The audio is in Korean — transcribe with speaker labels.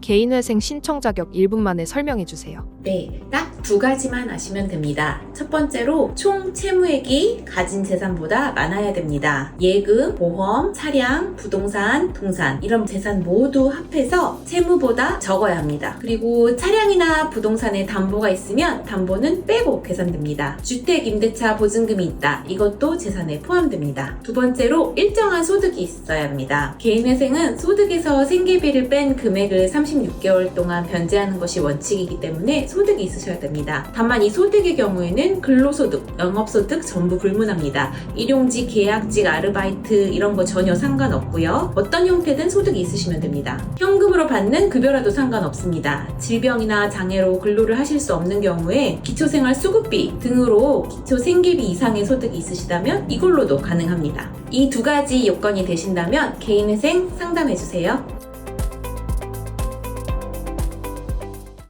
Speaker 1: 개인회생 신청 자격 1분 만에 설명해 주세요.
Speaker 2: 네, 딱 두 가지만 아시면 됩니다. 첫 번째로 총 채무액이 가진 재산보다 많아야 됩니다. 예금, 보험, 차량, 부동산, 동산 이런 재산 모두 합해서 채무보다 적어야 합니다. 그리고 차량이나 부동산에 담보가 있으면 담보는 빼고 계산됩니다. 주택 임대차 보증금이 있다. 이것도 재산에 포함됩니다. 두 번째로 일정한 소득이 있어야 합니다. 개인회생은 소득에서 생계비를 뺀 금액을 36개월 동안 변제하는 것이 원칙이기 때문에 소득이 있으셔야 됩니다. 다만 이 소득의 경우에는 근로소득, 영업소득 전부 불문합니다. 일용직, 계약직, 아르바이트 이런 거 전혀 상관없고요. 어떤 형태든 소득이 있으시면 됩니다. 현금으로 받는 급여라도 상관없습니다. 질병이나 장애로 근로를 하실 수 없는 경우에 기초생활 수급비 등으로 기초 생계비 이상의 소득이 있으시다면 이걸로도 가능합니다. 이 두 가지 요건이 되신다면 개인회생 상담해주세요.